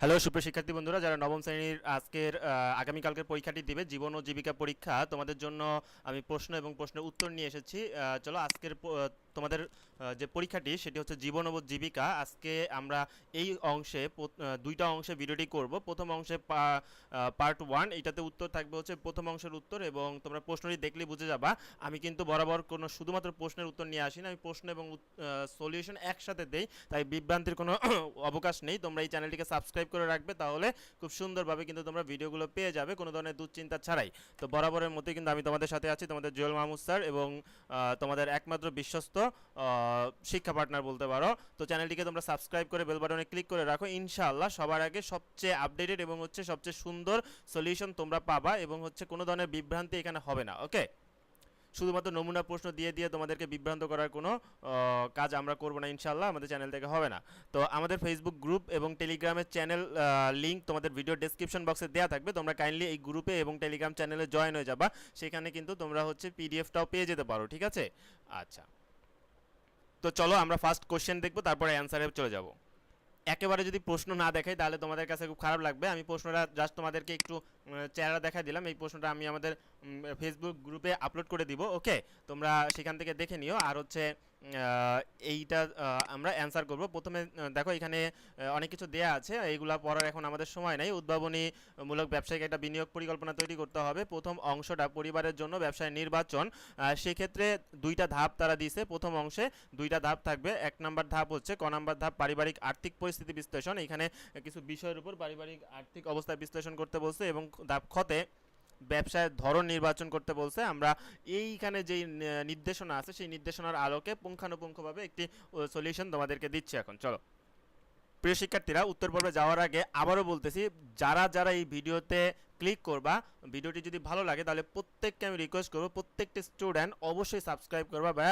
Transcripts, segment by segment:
Hello, সুপ্রিয় শিক্ষার্থী বন্ধুরা, যারা নবম শ্রেণির আজকের আগামীকালকের পরীক্ষাটি দিবে, জীবন ও জীবিকা পরীক্ষা, তোমাদের জন্য আমি প্রশ্ন এবং প্রশ্নের উত্তর নিয়ে এসেছি। চলো, আজকের তোমাদের যে পরীক্ষাটি সেটি হচ্ছে জীবন ও জীবিকা। আজকে আমরা এই অংশে দুইটা অংশে ভিডিওটি করব। প্রথম অংশে পার্ট ওয়ান এইটাতে উত্তর থাকবে হচ্ছে প্রথম অংশের উত্তর এবং তোমরা প্রশ্নটি দেখলেই বুঝে যাবা। আমি কিন্তু বরাবর কোনো শুধুমাত্র প্রশ্নের উত্তর নিয়ে আসি না আমি প্রশ্ন এবং সলিউশন একসাথে দেই, তাই বিভ্রান্তির কোনো অবকাশ নেই। তোমরা এই চ্যানেলটিকে সাবস্ক্রাইব করে রাখবে, তাহলে খুব সুন্দরভাবে কিন্তু তোমরা ভিডিওগুলো পেয়ে যাবে, কোনো ধরনের দুশ্চিন্তা ছাড়াই। তো বরাবরের মধ্যে কিন্তু আমি তোমাদের সাথে আছি, তোমাদের জুয়েল মাহমুদ স্যার এবং তোমাদের একমাত্র বিশ্বস্ত শিক্ষা পার্টনার বলতে পারো। তো চ্যানেলটিকে তোমরা সাবস্ক্রাইব করে বেল বাটনে ক্লিক করে রাখো। ইনশাআল্লাহ সবার আগে সবচেয়ে আপডেটেড এবং হচ্ছে সবচেয়ে সুন্দর সলিউশন তোমরা পাবা এবং হচ্ছে কোনো ধরনের বিভ্রান্তি এখানে হবে না ওকে শুধুমাত্র নমুনা প্রশ্ন দিয়ে দিয়ে তোমাদেরকে বিভ্রান্ত করার কোনো কাজ আমরা করব না ইনশাল্লাহ আমাদের চ্যানেল থেকে হবে না। তো আমাদের ফেসবুক গ্রুপ এবং টেলিগ্রামের চ্যানেল লিংক তোমাদের ভিডিও ডেসক্রিপশন বক্সে দেওয়া থাকবে। তোমরা কাইন্ডলি এই গ্রুপে এবং টেলিগ্রাম চ্যানেলে জয়েন হয়ে যাবা। সেখানে কিন্তু তোমরা হচ্ছে পিডিএফটাও পেয়ে যেতে পারো, ঠিক আছে? আচ্ছা। তো চলো আমরা ফার্স্ট কোশ্চেন দেখব, তারপরে অ্যান্সারে চলে যাব। একেবারে যদি প্রশ্ন না দেখাই, তাহলে তোমাদের কাছে খুব খারাপ লাগবে। আমি প্রশ্নটা জাস্ট তোমাদেরকে একটু চেহারা দেখা দিলাম। এই প্রশ্নটা আমি আমাদের ফেসবুক গ্রুপে আপলোড করে দিব ওকে তোমরা সেখান থেকে দেখে নিও। আর হচ্ছে এইটা আমরা অ্যান্সার করব। প্রথমে দেখো এখানে অনেক কিছু দেয়া আছে এইগুলা পড়ার এখন আমাদের সময় নাই। উদ্ভাবনীমূলক ব্যবসায়িক একটা বিনিয়োগ পরিকল্পনা তৈরি করতে হবে। প্রথম অংশটা পরিবারের জন্য ব্যবসায় নির্বাচন। সেক্ষেত্রে দুইটা ধাপ তারা দিছে প্রথম অংশে দুইটা ধাপ থাকবে। এক নম্বর ধাপ হচ্ছে, ক নাম্বার ধাপ পারিবারিক আর্থিক পরিস্থিতি বিশ্লেষণ। এখানে কিছু বিষয়ের উপর পারিবারিক আর্থিক অবস্থা বিশ্লেষণ করতে বলছে এবং ধাপ খতে ব্যবসায় ধরন নির্বাচন করতে বলছে। আমরা এইখানে যেই নির্দেশনা আছে, সেই নির্দেশনার আলোকে পুঙ্খানুপুঙ্খভাবে একটি সলিউশন তোমাদেরকে দিচ্ছি এখন। চলো। প্রিয় শিক্ষার্থীরা, উত্তর পর্বে যাওয়ার আগে আবারও বলতেছি, যারা যারা এই ভিডিওতে ক্লিক করবা। ভিডিওটি যদি ভালো লাগে, তাহলে প্রত্যেককে আমি রিকোয়েস্ট করব। প্রত্যেকটি স্টুডেন্ট অবশ্যই সাবস্ক্রাইব করবা। বা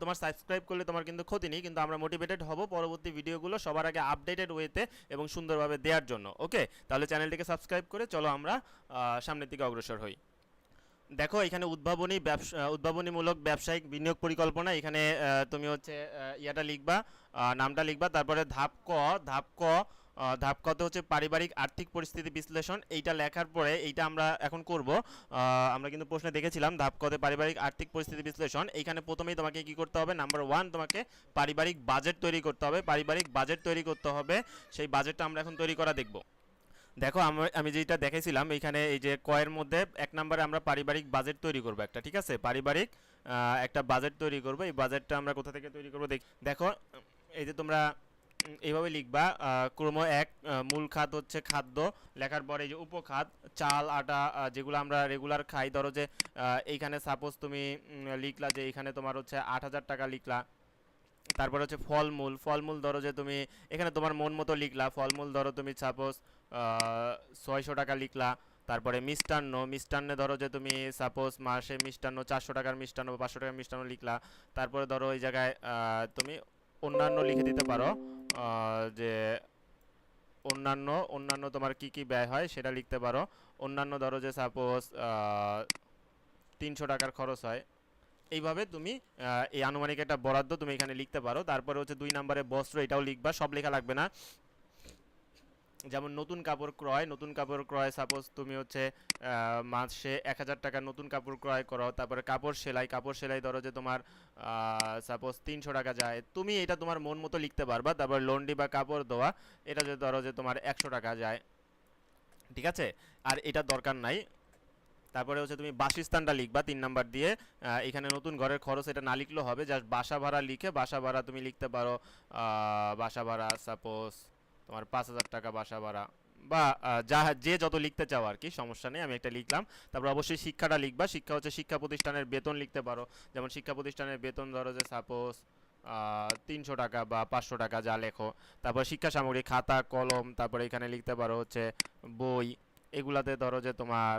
তোমার সাবস্ক্রাইব করলে তোমার কিন্তু ক্ষতি নেই, কিন্তু আমরা মোটিভেটেড হব পরবর্তী ভিডিওগুলো সবার আগে আপডেটেড ওয়েতে এবং সুন্দরভাবে দেওয়ার জন্য ওকে তাহলে চ্যানেলটিকে সাবস্ক্রাইব করে চলো আমরা সামনের দিকে অগ্রসর হই। দেখো, এখানে উদ্ভাবনী ব্যবসা, উদ্ভাবনীমূলক ব্যবসায়িক বিনিয়োগ পরিকল্পনা। এখানে তুমি হচ্ছে ইয়াটা লিখবা নামটা লিখবা, তারপরে ধাপ ক ধাপ ক ধাপ কত হচ্ছে পারিবারিক আর্থিক পরিস্থিতি বিশ্লেষণ? এইটা লেখার পরে এইটা আমরা এখন করব। আমরা কিন্তু প্রশ্নে দেখেছিলাম ধাপ কতে পারিবারিক আর্থিক পরিস্থিতি বিশ্লেষণ। এইখানে প্রথমেই তোমাকে কি করতে হবে? নাম্বার ওয়ান তোমাকে পারিবারিক বাজেট তৈরি করতে হবে। পারিবারিক বাজেট তৈরি করতে হবে। সেই বাজেটটা আমরা এখন তৈরি করা দেখব। দেখো, আমি আমি যেটা দেখেছিলাম, এইখানে এই যে কয়ের মধ্যে এক নম্বরে আমরা পারিবারিক বাজেট তৈরি করব একটা, ঠিক আছে? পারিবারিক একটা বাজেট তৈরি করব। এই বাজেটটা আমরা কোথা থেকে তৈরি করব দেখ, এই যে তোমরা এইভাবে লিখবা। ক্রম এক মূল খাত হচ্ছে খাদ্য। লেখার পরে যে উপখাত, চাল, আটা যেগুলো আমরা রেগুলার খাই, ধরো যে এইখানে সাপোজ তুমি লিখলা যে এইখানে তোমার হচ্ছে আট হাজার টাকা লিখলা। তারপর হচ্ছে ফলমূল ফলমূল ধরো যে তুমি, এখানে তোমার মন মতো লিখলা। ফলমূল ধরো তুমি সাপোজ ছয়শো টাকা লিখলা। তারপরে মিষ্টান্ন, মিষ্টান্নে ধরো যে তুমি সাপোজ মাসে মিষ্টান্ন, চারশো টাকার মিষ্টান্ন বা পাঁচশো টাকার মিষ্টান্ন লিখলা। তারপরে ধরো ওই জায়গায় তুমি অন্যান্য লিখে দিতে পারো। যে অন্যান্য অন্যান্য তোমার কি কি ব্যয় হয় সেটা লিখতে পারো। অন্যান্য ধরো যে সাপোজ তিনশো টাকার খরচ হয়। এইভাবে তুমি এই আনুমানিক একটা বরাদ্দ তুমি এখানে লিখতে পারো। তারপরে হচ্ছে দুই নম্বরে বস্ত্র এটাও লিখবা, সব লেখা লাগবে না। যেমন নতুন কাপড় ক্রয়, নতুন কাপড় ক্রয় সাপোজ তুমি হচ্ছে মাসে এক হাজার টাকা নতুন কাপড় ক্রয় করো, তারপরে কাপড় সেলাই কাপড় সেলাই ধরো যে তোমার সাপোজ তিনশো টাকা যায়, তুমি এটা তোমার মন মতো লিখতে পারবা, তারপর লন্ডি বা কাপড় দেওয়া এটা যে ধরো যে তোমার একশো টাকা যায়, ঠিক আছে? আর এটা দরকার নাই। তারপরে হচ্ছে তুমি বাসস্থানটা লিখবা তিন নাম্বার দিয়ে এখানে নতুন ঘরের খরচ এটা না লিখলেও হবে জাস্ট বাসা ভাড়া লিখে বাসা ভাড়া তুমি লিখতে পারো বাসা ভাড়া সাপোজ তোমার পাঁচ হাজার টাকা বাসা ভাড়া বা যা, যে যত লিখতে চাও আর কি, সমস্যা নেই, আমি একটা লিখলাম। তারপর অবশ্যই শিক্ষাটা লিখবা। শিক্ষা হচ্ছে শিক্ষা প্রতিষ্ঠানের বেতন লিখতে পারো। যেমন শিক্ষা প্রতিষ্ঠানের বেতন ধরো যে সাপোজ তিনশো টাকা বা পাঁচশো টাকা যা লেখো। তারপর শিক্ষা সামগ্রী, খাতা, কলম, তারপরে এখানে লিখতে পারো হচ্ছে বই। এগুলাতে ধরো যে তোমার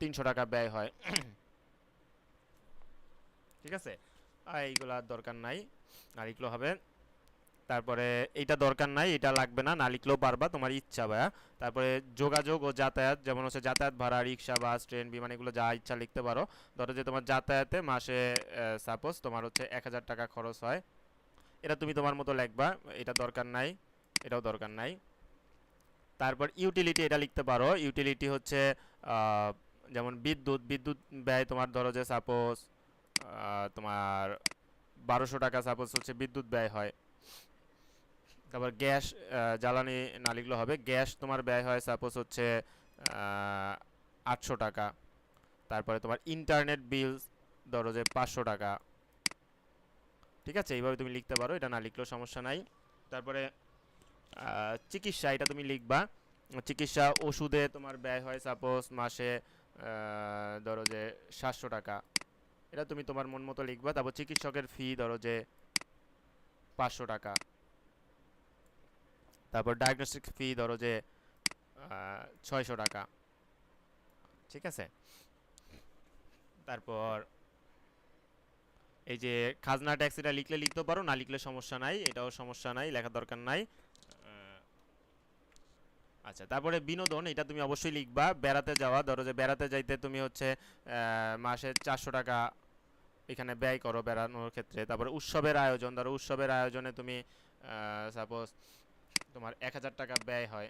তিনশো টাকা ব্যয় হয়। ঠিক আছে? এইগুলার দরকার নাই। আর এগুলো হবে তারপরে এটা দরকার নাই, এটা লাগবে না না লিখলেও পারবা, তোমার ইচ্ছা ভাইয়া। তারপরে যোগাযোগ ও যাতায়াত, যেমন হচ্ছে যাতায়াত ভাড়া, রিক্সা, বাস, ট্রেন, বিমান, এগুলো যা ইচ্ছা লিখতে পারো। ধরো যে তোমার যাতায়াতে মাসে সাপোজ তোমার হচ্ছে এক হাজার টাকা খরচ হয়। এটা তুমি তোমার মতো লিখবা, এটা দরকার নাই, এটাও দরকার নাই। তারপর ইউটিলিটি এটা লিখতে পারো। ইউটিলিটি হচ্ছে যেমন বিদ্যুৎ বিদ্যুৎ ব্যয় তোমার ধরো যে সাপোজ তোমার বারোশো টাকা সাপোজ হচ্ছে বিদ্যুৎ ব্যয় হয়। তারপর গ্যাস জ্বালানি না লিখলে হবে। গ্যাস তোমার ব্যয় হয় সাপোজ হচ্ছে আটশো টাকা। তারপরে তোমার ইন্টারনেট বিল ধরো যে পাঁচশো টাকা। ঠিক আছে? এইভাবে তুমি লিখতে পারো। এটা না লিখলেও সমস্যা নাই। তারপরে চিকিৎসা, এটা তুমি লিখবা। চিকিৎসা ওষুধে তোমার ব্যয় হয় সাপোজ মাসে ধরো যে সাতশো টাকা। এটা তুমি তোমার মন মতো লিখবা। তারপর চিকিৎসকের ফি ধরো যে পাঁচশো টাকা। তারপর ডায়াগনস্টিক ফি ধরো যে ছয়শো টাকা। ঠিক আছে? তারপর এই যে খাজনা ট্যাক্স এটা লিখলে লিখতে পারো, না লিখলে সমস্যা নাই, এটাও সমস্যা নাই, লেখার দরকার নাই। আচ্ছা তারপরে বিনোদন, এটা তুমি অবশ্যই লিখবা। বেড়াতে যাওয়া, ধরো যে বেড়াতে যাইতে তুমি হচ্ছে মাসে চারশো টাকা এখানে ব্যয় করো বেড়ানোর ক্ষেত্রে। তারপরে উৎসবের আয়োজন, ধরো উৎসবের আয়োজনে তুমি সাপোজ তোমার এক হাজার টাকা ব্যয় হয়।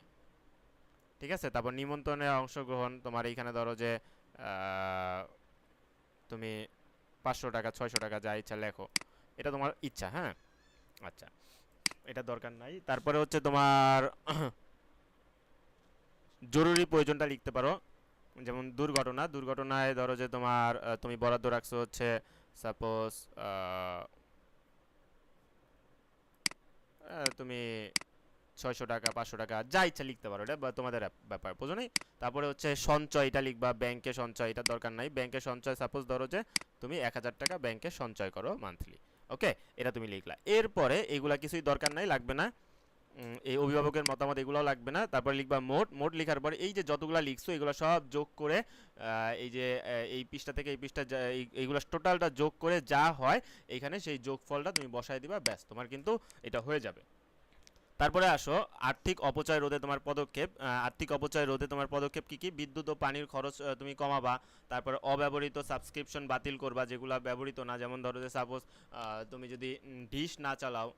ঠিক আছে? তারপর নিমন্ত্রণে অংশগ্রহণ, তোমার এইখানে ধরো যে তুমি পাঁচশো টাকা, ছয়শো টাকা যা ইচ্ছা লেখো। এটা তোমার ইচ্ছা হ্যাঁ? আচ্ছা। এটা দরকার নাই। তারপরে হচ্ছে তোমার জরুরি প্রয়োজনটা লিখতে পারো। যেমন দুর্ঘটনা, দুর্ঘটনায় ধরো যে তোমার তুমি বরাদ্দ রাখছো হচ্ছে সাপোজ তুমি ছয়শো টাকা, পাঁচশো টাকা, যা ইচ্ছা লিখতে পারো। এটা তোমাদের ব্যাপার, বুঝো নাই? তারপরে হচ্ছে সঞ্চয়, এটা লিখবা, ব্যাংকে সঞ্চয়, এটা দরকার নাই। ব্যাংকে সঞ্চয় সাপোজ ধরো যে তুমি এক হাজার টাকা ব্যাংকে সঞ্চয় করো মান্থলি ওকে এটা তুমি লিখলা। এরপরে এগুলা কিছুই দরকার নাই, লাগবে না। এই অভিভাবকের মতামত এগুলো লাগবে না। তারপর লিখবা মোট মোট লেখার পরে এই যে যতগুলা লিখছো, এগুলো সব যোগ করে এই যে এই পৃষ্ঠা থেকে এই পৃষ্ঠা এইগুলো টোটালটা যোগ করে যা হয়, এখানে সেই যোগফলটা তুমি বসায় দিবা, ব্যাস, তোমার কিন্তু এটা হয়ে যাবে। তারপরে আসো, আর্থিক অপচয় রোধে তোমার পদক্ষেপ আর্থিক অপচয় রোধে তোমার পদক্ষেপ কি কি? বিদ্যুৎ ও পানির খরচ তুমি কমাবা, তারপরে অব্যবহৃত সাবস্ক্রিপশন বাতিল করবা, যেগুলো ব্যবহৃত না, যেমন ধরো যে সাপোজ তুমি যদি ডিশ না চালাও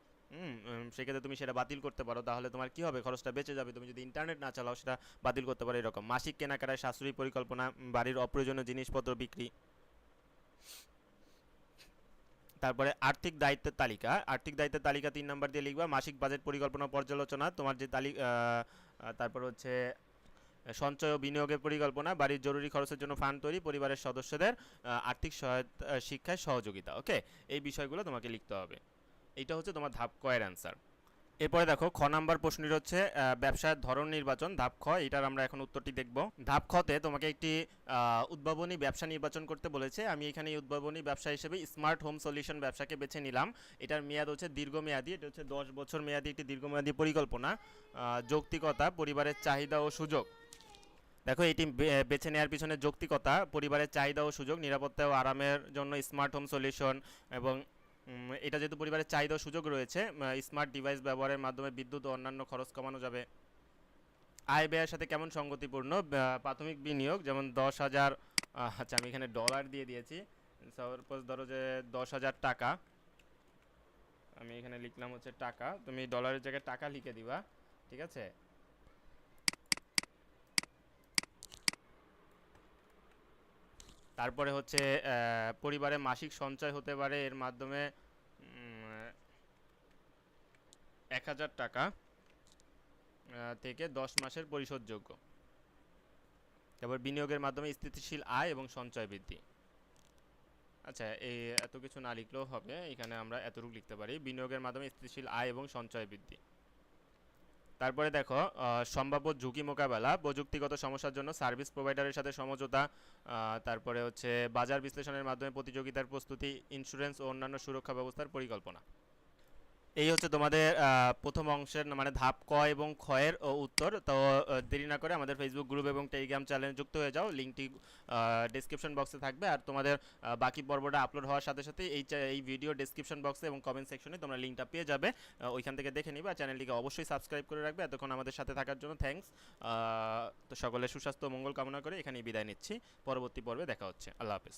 সেক্ষেত্রে তুমি সেটা বাতিল করতে পারো, তাহলে তোমার কি হবে? খরচটা বেঁচে যাবে। তুমি যদি ইন্টারনেট না চালাও, সেটা বাতিল করতে পারো এরকম। মাসিক কেনাকাটায় সাশ্রয়ী পরিকল্পনা, বাড়ির অপ্রয়োজনীয় জিনিসপত্র বিক্রি। তারপরে আর্থিক দায়িত্বের তালিকা। আর্থিক দায়িত্বের তালিকা তিন নম্বর দিয়ে লিখবা। মাসিক বাজেট পরিকল্পনা পর্যালোচনা। তোমার যে তালিকা তারপর হচ্ছে সঞ্চয় ও বিনিয়োগের পরিকল্পনা, বাড়ির জরুরি খরচের জন্য ফান্ড তৈরি, পরিবারের সদস্যদের আর্থিক সহায়তা শিক্ষায় সহযোগিতা। ওকে? এই বিষয়গুলো তোমাকে লিখতে হবে। এটা হচ্ছে তোমার ধাপ কয়ের অ্যান্সার এরপরে দেখো, খ নাম্বার প্রশ্নটি হচ্ছে ব্যবসার ধরন নির্বাচন, ধাপ খ, এটার আমরা এখন উত্তরটি দেখব। ধাপ খতে তোমাকে একটি উদ্ভাবনী ব্যবসা নির্বাচন করতে বলেছে। আমি এখানে উদ্ভাবনী ব্যবসা হিসেবে স্মার্ট হোম সলিউশন ব্যবসাকে বেছে নিলাম। এটার মেয়াদ হচ্ছে দীর্ঘমেয়াদী, এটা হচ্ছে দশ বছর মেয়াদী, একটি দীর্ঘমেয়াদী পরিকল্পনা। যৌক্তিকতা, পরিবারের চাহিদা ও সুযোগ। দেখো, এটি বেছে নেওয়ার পিছনে যৌক্তিকতা, পরিবারের চাহিদা ও সুযোগ, নিরাপত্তা ও আরামের জন্য স্মার্ট হোম সলিউশন এবং এটা যেহেতু পরিবারের চাহিদা সুযোগ রয়েছে স্মার্ট ডিভাইস ব্যবহারের মাধ্যমে বিদ্যুৎ ও অন্যান্য খরচ কমানো যাবে। আয় ব্যয়ের সাথে কেমন সঙ্গতিপূর্ণ? প্রাথমিক বিনিয়োগ যেমন দশ হাজার আচ্ছা আমি এখানে ডলার দিয়ে দিয়েছি। সাপোজ ধরো যে দশ হাজার টাকা, আমি এখানে লিখলাম হচ্ছে টাকা, তুমি ডলারের জায়গায় টাকা লিখে দিবা, ঠিক আছে? তারপরে হচ্ছে পরিবারে মাসিক সঞ্চয় হতে পারে, এর মাধ্যমে এক হাজার টাকা থেকে দশ মাসের পরিশোধযোগ্য তারপর বিনিয়োগের মাধ্যমে স্থিতিশীল আয় এবং সঞ্চয় বৃদ্ধি। আচ্ছা এই এত কিছু না লিখলেও হবে, এখানে আমরা এতটুকু লিখতে পারি। বিনিয়োগের মাধ্যমে স্থিতিশীল আয় এবং সঞ্চয় বৃদ্ধি। তারপরে দেখো সম্ভাব্য ঝুঁকি মোকাবেলা, প্রযুক্তিগত সমস্যার জন্য সার্ভিস প্রোভাইডারের সাথে সমঝোতা তারপরে হচ্ছে বাজার বিশ্লেষণের মাধ্যমে প্রতিযোগিতার প্রস্তুতি, ইন্স্যুরেন্স ও অন্যান্য সুরক্ষা ব্যবস্থার পরিকল্পনা। এই হচ্ছে তোমাদের প্রথম অংশের মানে ধাপ ক এবং ক্ষয়ের উত্তর। তো দেরি না করে আমাদের ফেসবুক গ্রুপ এবং টেলিগ্রাম চ্যানেলে যুক্ত হয়ে যাও। লিঙ্কটি ডেসক্রিপশন বক্সে থাকবে। আর তোমাদের বাকি পর্বটা আপলোড হওয়ার সাথে সাথে এই এই ভিডিও ডেসক্রিপশন বক্সে এবং কমেন্ট সেকশনে তোমরা লিঙ্কটা পেয়ে যাবে। ওইখান থেকে দেখে নিবে। আর চ্যানেলটিকে অবশ্যই সাবস্ক্রাইব করে রাখবে। এতক্ষণ আমাদের সাথে থাকার জন্য থ্যাঙ্কস তো সকলের সুস্বাস্থ্য, মঙ্গল কামনা করে এখানেই বিদায় নিচ্ছি। পরবর্তী পর্বে দেখা হচ্ছে। আল্লাহ হাফেজ।